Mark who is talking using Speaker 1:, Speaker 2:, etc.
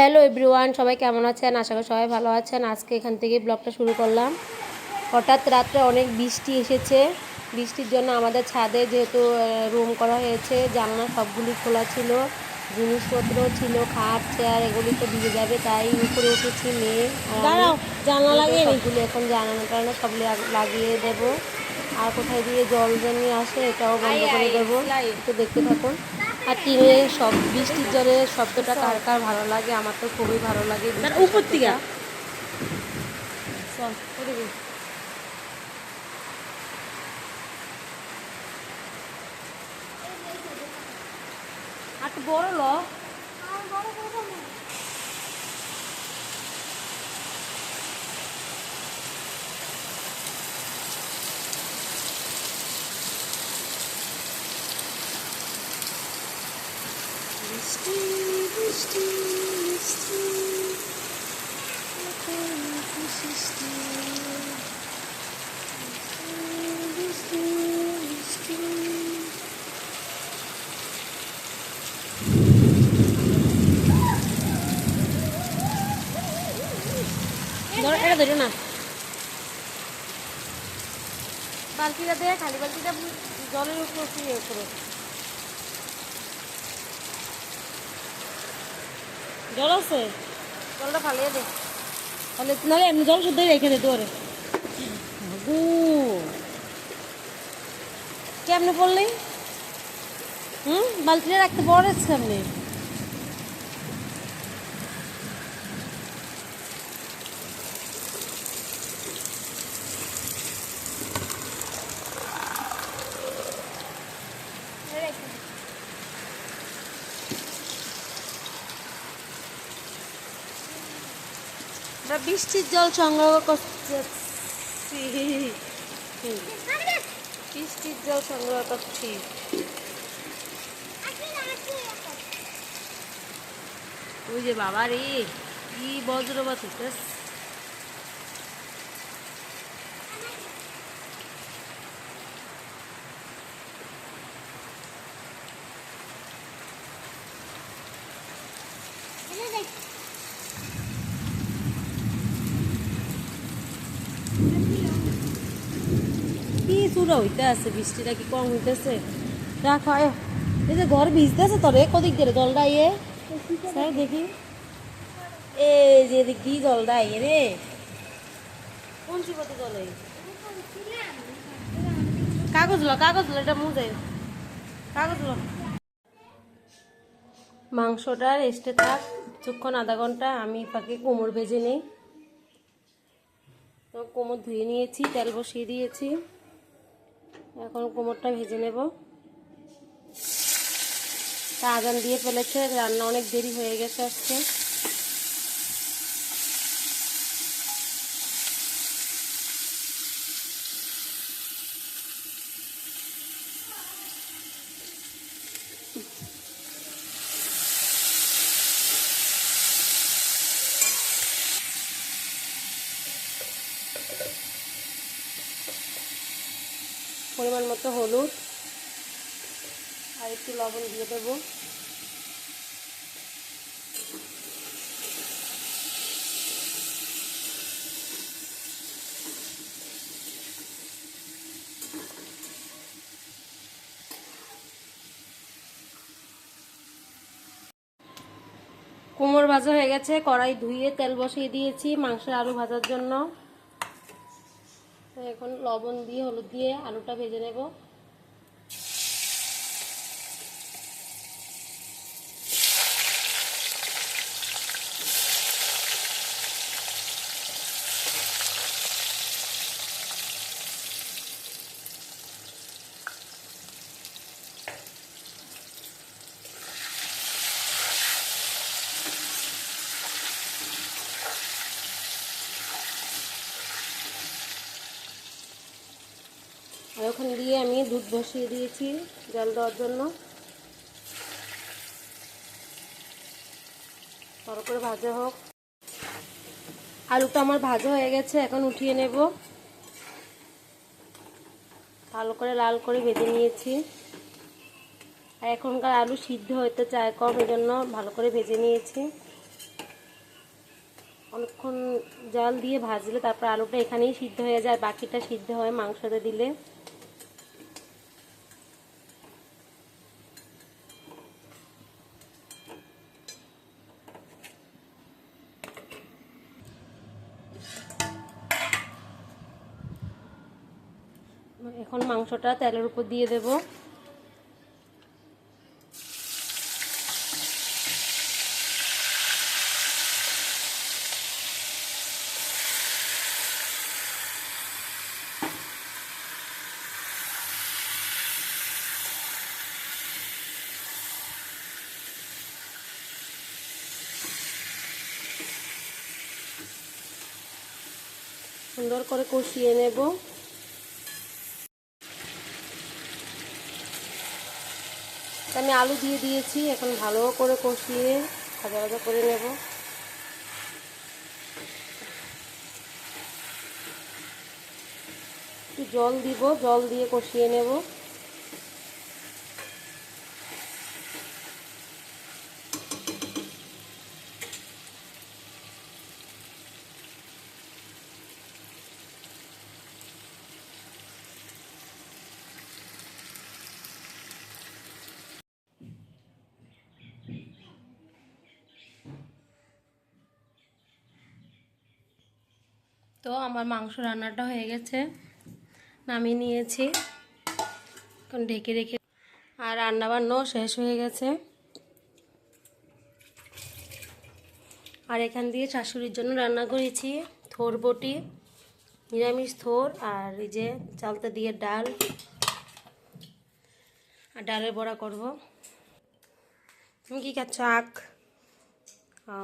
Speaker 1: Hello everyone সবাই কেমন আছেন? আশা করি সবাই ভালো আছেন। আজকে এখান থেকে ব্লগটা শুরু করলাম। হঠাৎ রাত্রে অনেক বৃষ্টি এসেছে। বৃষ্টির জন্য আমাদের ছাদে যেহেতু রুম করা হয়েছে জানলা সবগুলি খোলা ছিল জিনিসপত্র ছিল খাট চেয়ার এগুলি তো ভিজে যাবে তাই উপরে উঠেছি মেয়ে
Speaker 2: জানলা লাগিয়ে
Speaker 1: এখন জানানো টানানো সব লাগিয়ে দেব। আর কোথায় দিয়ে জল জমি আসে এটাও বন্ধ করে দেবো। একটু দেখতে থাকুন। আর টিনে সব বৃষ্টির জলের শব্দটা কার কার ভালো লাগে? আমার তো খুবই ভালো লাগে
Speaker 2: উপর থেকে।
Speaker 1: চল করে
Speaker 2: এটা ধরো না। বালতিটা দে খালি বালতিটা জলের উপর ইয়ে করো। জল আছে?
Speaker 1: জলটা ফালিয়ে দে।
Speaker 2: তাহলে নাহলে এমনি জল শুদ্ধই রেখে দে তোরে গু কেমনে পড়লি? হুম? বালতিটা রাখতে বড় কেমনে? আমরা বৃষ্টির জল সংগ্রহ করছি। বৃষ্টির জল সংগ্রহ করছি। ওই যে বাবা রে কি বজ্রপাত হইতেছে। চূড়া হইতে আছে, বৃষ্টিটা কি কম হইতেছে? রাখো। এই যে ঘর ভিজতেছে তোরে কদিক দিয়ে জলটা ইয়ে স্যার দেখি। এই যে দিয়ে জলটা ইয়ে রে। কোন চিপতে জলে কাগজ লো কাগজ লো, এটা মুজে কাগজ লো।
Speaker 1: মাংসটা রেস্টে থাক, কিছুক্ষণ আধা ঘণ্টা, আমি পাকে কোমর ভেজে নিই। তো কোমর ধুয়ে নিয়েছি, তেল বসিয়ে দিয়েছি। এখন কোমরটা ভেজে নেব। তা আজান দিয়ে ফেলেছে রান্না অনেক দেরি হয়ে গেছে আজকে। পরিমাণ মতো হলুদ আর একটু লবণ দিয়ে দেবো। কোমর ভাজা হয়ে গেছে, কড়াই ধুয়ে তেল বসিয়ে দিয়েছি মাংসের আলু ভাজার জন্য। এখন লবণ দিয়ে হলুদ দিয়ে আলুটা ভেজে নেব। ওখানে দিয়ে আমি দুধ বসিয়ে দিয়েছি জল দেওয়ার জন্য। ভালো করে ভাজা হোক। আলুটা আমার ভাজা হয়ে গেছে, এখন উঠিয়ে নেব। ভালো করে লাল করে ভেজে নিয়েছি। আর এখনকার আলু সিদ্ধ হতে চায় কম জন্য ভালো করে ভেজে নিয়েছি। অনেকক্ষণ জল দিয়ে ভাজলে তারপর আলুটা এখানেই সিদ্ধ হয়ে যায়, বাকিটা সিদ্ধ হয় মাংসতে দিলে। এখন মাংসটা তেলের উপর দিয়ে দেব। সুন্দর করে কষিয়ে নেব। আমি আলু দিয়ে দিয়েছি, এখন ভালো করে কষিয়ে ভাজা ভাজা করে নেব। একটু জল দিব, জল দিয়ে কষিয়ে নেব। তো আমার মাংস রান্নাটা হয়ে গেছে। নামিয়ে নিয়েছি। এখন ঢেকে রেখে আর রান্না বান্নাও শেষ হয়ে গেছে। আর এখান দিয়ে শাশুড়ির জন্য রান্না করেছি থোর বটি নিরামিষ থোর আর এই যে চালতা দিয়ে ডাল। আর ডালের বড়া করব। তুমি কি খাচ্ছ আখ? ও,